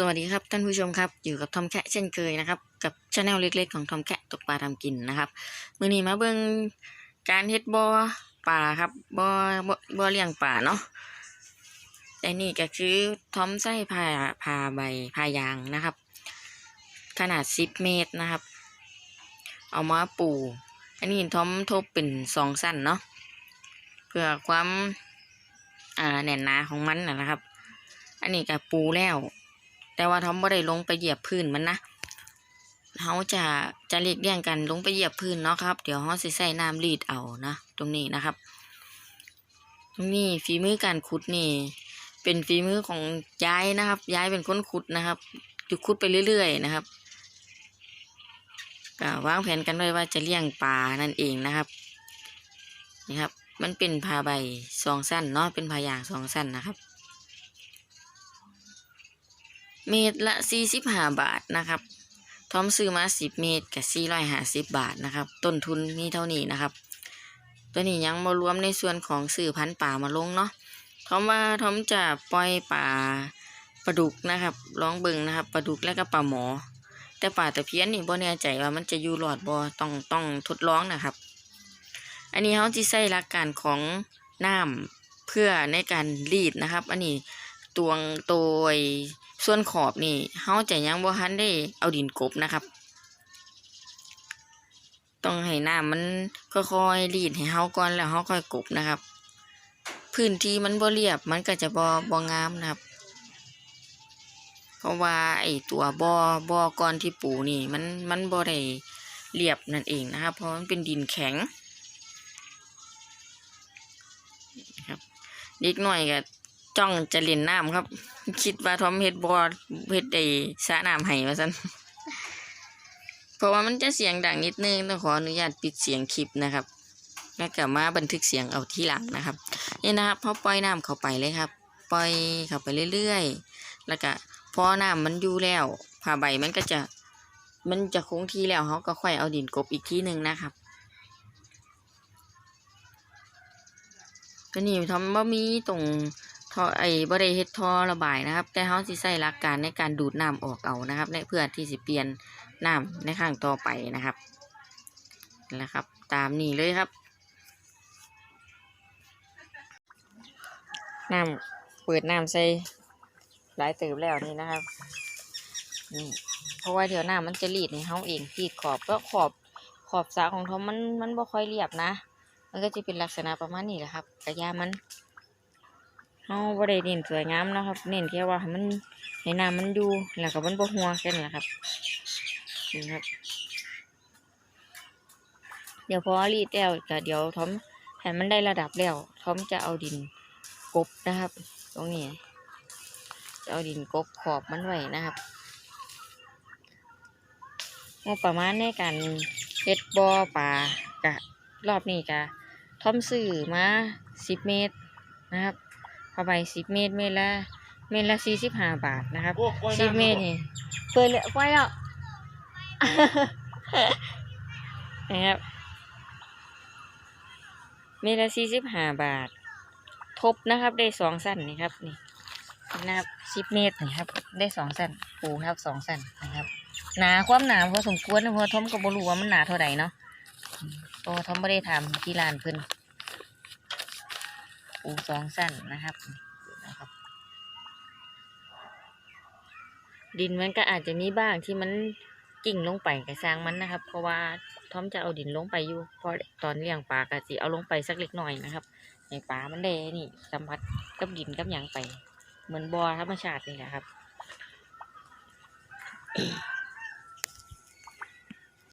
สวัสดีครับท่านผู้ชมครับอยู่กับทอมแคะเช่นเคยนะครับ กับช anel เล็กๆของทอมแคะตกปลาทำกินนะครับมือนี้มาเบิ่งการเฮ็ดบ่อปลาครับบ่อบ่อเลี้ยงปลาเนาะแต่นี่ก็คือทอมใส่ผ้าผ้าใบผ้ายางนะครับ ขนาด10เมตรนะครับ เอามาปูอันนี้ทอมทบเป็นสองสั้นเนาะเพื่อความอ่าแน่นหนาของมันนะนะครับ อันนี้ก็ปูแล้ว แต่ว่าทอมบ่ได้ลงไปเหยียบพื้นมันนะเขาจะจะเรียกเลี่ยงกันลงไปเหยียบพื้นเนาะครับ เดี๋ยวเขาสิใส่น้ำรีดเอานะตรงนี้นะครับ ตรงนี้ฝีมือการขุดนี่ เป็นฝีมือของย้ายนะครับย้ายเป็นคนขุดนะครับจุขุดไปเรื่อย ๆ นะครับก็วางแผนกันไว้ว่าจะเลี้ยงปลานั่นเองนะครับนี่ครับ มันเป็นผ้าใบสองสั้นเนาะเป็นผ้ายางสองสั้นนะครับ เมตรละสี่สิบห้าบาทนะครับทอมซื้อมาสิบเมตรกับสี่ร้อยห้าสิบบาทนะครับ ต้นทุนมีเท่านี้นะครับ ตัวนี้ยังมารวมในส่วนของสื่อพันธุ์ป่ามาลงเนาะทอมว่าทอมจะปล่อยป่าปลาดุกนะครับลองเบิ่งนะครับปลาดุกและก็ปลาหมอ แต่ป่าตะเพียนนี่บ่แน่ใจว่ามันจะอยู่รอดบ่ต้องต้องทดลองนะครับ อันนี้เขาที่ใส่หลักการของน้ำเพื่อในการรีดนะครับ อันนี้ ตวงโตยส่วนขอบนี่เฮาจะยังบ่ทันได้เอาดินกบนะครับ ต้องให้น้ำมันค่อยๆรีดให้เฮาก่อนแล้วเฮาค่อยกบนะครับ พื้นที่มันบ่เรียบมันก็จะบ่บ่งามนะครับ เพราะว่าไอ้ตัวบ่อบ่อก่อนที่ปูนี่ มันมันบ่ได้เรียบนั่นเองนะครับ เพราะมันเป็นดินแข็งครับเด็กน้อยก็ จ้องจะเล่นน้ำครับ คิดว่าทอมเฮ็ดบอเฮ็ดได้สระน้ำให้ว่าซั่นเพราะว่ามันจะเสียงดังนิดนึงต้องขออนุญาตปิดเสียงคลิปนะครับแล้วก็มาบันทึกเสียงเอาที่หลังนะครับนี่นะครับพอปล่อยน้ำเข้าไปเลยครับ ปล่อยเข้าไปเรื่อยๆ แล้วก็พอน้ำมันอยู่แล้วผ้าใบมันก็จะมันจะคงที่แล้วเขาก็ค่อยเอาดินกบอีกทีหนึ่งนะครับก็นี่ทอมบ่มีตรง ท่อไอ้บ่ได้เฮ็ดท่อระบายนะครับ แต่เฮาสิใช้หลักการในการดูดน้ำออกเอานะครับในเพื่อที่สิเปลี่ยนน้ำในข้างต่อไปนะครับนั่นแหละครับ ตามนี้เลยครับน้ำเปิดน้ำใส่หลายเติบแล้วนี่นะครับนี่เพราะว่าเดี๋ยวน้ำมันจะรีดในเฮาเองรีดขอบก็ขอบขอบสาของทอมมันมันบ่ค่อยเรียบนะ มันก็จะเป็นลักษณะประมาณนี้แหละครับกระยามัน เฮาบ่ได้เน้นสวยงามนะครับ เน้นแค่ว่ามันให้น้ำมันอยู่แล้วก็มันบ่หัวแค่นั้นแหละครับนี่ครับ เดี๋ยวพอรีดแล้วก็เดี๋ยวทอมให้มันได้ระดับแล้วทอมจะเอาดินกบนะครับ ตรงนี้จะเอาดินกบขอบมันไว้นะครับงบประมาณในการเฮ็ดบ่อปลากะรอบนี้กะทอมซื้อมาสิบเมตรนะครับ ผ้าใบสิบเมตรเมตรละเมตรละสี่สิบห้าบาทนะครับโอ้ปล่อยสิบน้ำเมตรนี่เปิดเลยไว้แล้วนะครับเมตรละสี่สิบห้าบาท ทบนะครับได้สองสั้นนี่ครับนี่นะครับสิบเมตรนี่ครับ ได้สองสั้นปูครับสองสั้นนะครับ หนาความหนาพอสมควรนะเพราะทอมก็บ่รู้ว่ามันหนาเท่าไหร่เนาะโอ้ทอมไม่ได้ทำที่ร้านเพิ่น ปูสองสั้นนะครับนะครับ ดินมันก็อาจจะมีบ้างที่มันกิ่งลงไปกระซางมันนะครับ เพราะว่าทอมจะเอาดินลงไปอยู่พราะตอนเลี้ยงปลากะสิเอาลงไปสักเล็กน้อยนะครับในปลามันได้นี่สัมผัสกับดินกับหยังไป เหมือนบ่อธรรมชาตินี่แหละครับ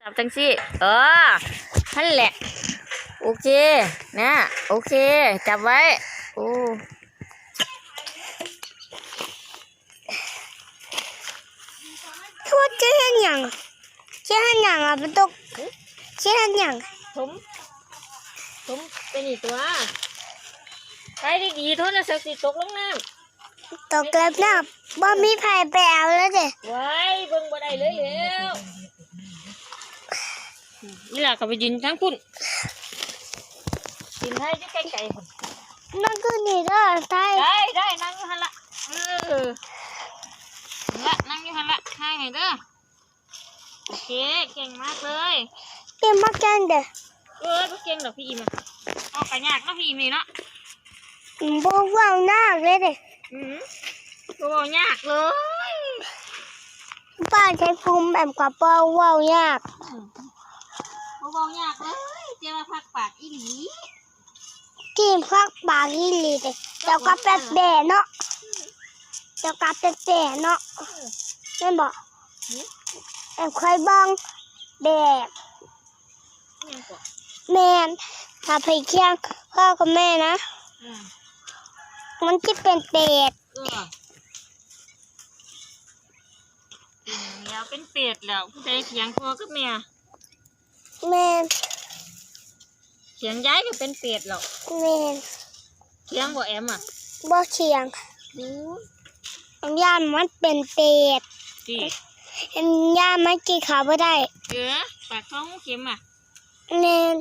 จับจังสิเออนั่นแหละ โอเคนะโอเค จับไว้เชื่อหยังเชื่อหยังอะ มันตกเชื่อหยังผมผมเป็นอีกตัวไปดีๆโทษนะสักสิตกลงน้ตกแล้วนะบ่มีไผไปเอาแล้วเด้ำไว้เบิ่งบ่ได้เลยแล้วนี่ล่ะก็ไปยืนทั้งพุ่นยืนให้อยู่ไกลๆพุ่นมันก็นี่เด้อไทยได้ได้นั่งอยู่หั่นละเออนั่นละอยู่หันละทายให้เด้อ โอเค เก่งมากเลยเต็มมากจังเด้อเออก็เก่งดอกพี่อิมอะออกกันยากเนาะพี่อิมนี่เนาะอืมบ่เว้าหน้าเลยเด้ออืมก็บอกยากเลยป้าใช้ภูมิแบบกับบ่เว้ายากก็บอกยากเลยเจ้าว่าพักปากอีหลีกินพักปากอีหลีเด้อเจ้าก็แป๊บแบะเนาะเจ้าก็แป๊บแบะเนาะแม่นบ่ แอบเคยเบังแบบยังกว่าแม่นถ้าไปเคียงพ่อกับแม่นะอืมมันจะเป็นเป็ดเอออืมแล้วเป็นเป็ดแล้วผู้ใดเถียงพ่อกับแม่แม่นเถียงย้ายก็เป็นเป็ดแล้วแม่นเถียงบ่แอมอะบ่เคียงดูย่านมันเป็นเป็ด สิย่านมันกินข้าวบ่ได้เออปากท้องเข็มอะแม่น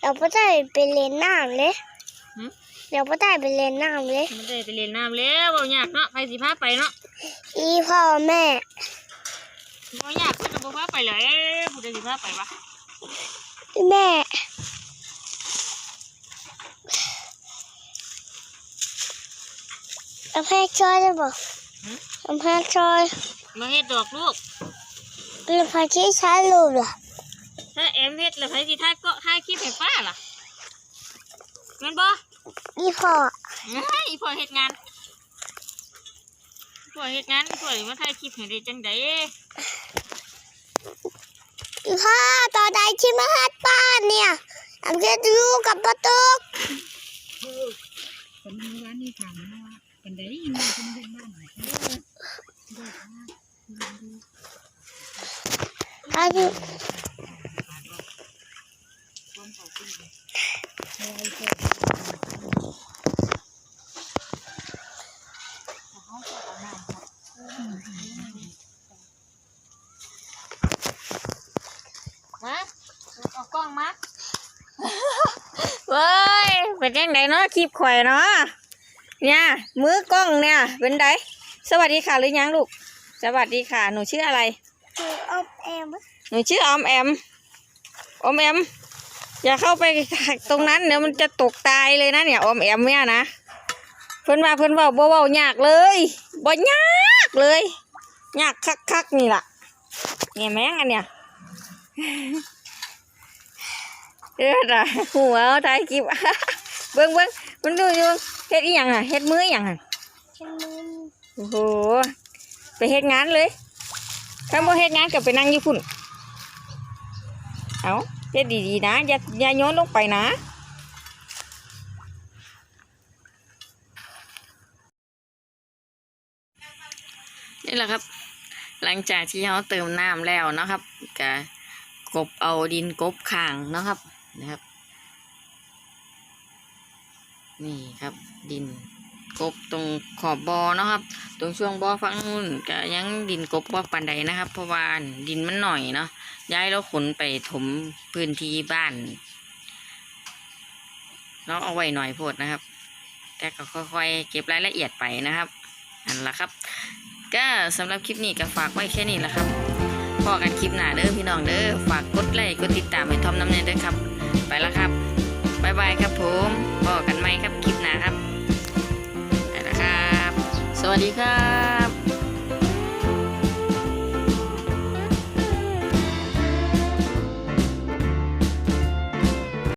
เราบ่ได้ไปเล่นน้ำเลยหึเราบ่ได้ไปเล่นน้ำเลยมันได้ไปเล่นน้ำแล้วบ่ยากเนาะไปสิพาไปเนาะอีพ่อแม่บ่ยากเพิ่นก็บ่พาไปเลยเอ้ยผู้ใดสิพาไปวะแม่เอาแพทย์ช่วยได้บ่เอาแพทย์ช่วยมาเฮ็ดดอกลูกแล้วพาที่ใช้รูปล่ะถ้าแอมเฮ็ดแล้วไผสิถ่ายก็ถ่ายคลิปให้ป้าล่ะแม่นบ่อีพ่อเฮ้ยอีพ่อเฮ็ดงานอีพ่อเฮ็ดงานอีพ่อสิมาถ่ายคลิปให้ได้จังได๋อีพ่อตอนใดที่มาฮัดป้านเนี่ยอำจะดูกับประตูคนมีร้านนี่ถามว่าเป็นได้ยินมาคนเห็นบ้านไห อายุมาเอากล้องมาเว้ยเป็นจังไดเนาะคลิปข่อยเนาะเนี่ยมือกล้องเนี่ยเป็นไดสวัสดีค่ะหรือยังลูก สวัสดีค่ะ หนูชื่ออะไร คือเอาแอมหนูชื่อออมแอมออมแอม อย่าเข้าไปตรงนั้นเดี๋ยวมันจะตกตายเลยนะเนี่ยออมแอมเนี่ยนะเพิ่นว่าเพิ่นเว้าบ่เว้ายากเลยบ่ยากเลยยากคักๆนี่ล่ะเนี่ยแม่งอันเนี่ยเออจ้ะหัวเอาถ่ายคลิปเบิ่งเบิ่งมันดูอยู่เฮ็ดอีหยังอะเฮ็ดมืออีหยังอะฉันมือโอ้โหไปเฮ็ดงานเลย ถ้าบ่เฮ็ดงานก็ไปนั่งอยู่พุ่นเอาเฮ็ดดีๆนะ อย่าอย่าโยนลงไปนะนี่แหละครับ หลังจากที่เขาเติมน้ำแล้วนะครับก็กบเอาดินกบข้างนะครับนะครับ นี่ครับดิน กบตรงขอบบ่อนะครับ ตรงช่วงบ่อฝั่งนู้นก็ยังดินกบว่าปันใดนะครับ เพราะว่าดินมันหน่อยเนาะย้ายแล้วขนไปถมพื้นที่บ้านแล้วเอาไว้หน่อยโพดนะครับ แต่ก็ค่อยๆเก็บรายละเอียดไปนะครับนั่นแหละครับ ก็สำหรับคลิปนี้ก็ฝากไว้แค่นี้แหละครับพอกันคลิปหน้าเด้อพี่น้องเด้อฝากกดไลค์กดติดตามให้ทอมน้ำเนยด้วยครับ วครับสวัสดีครับ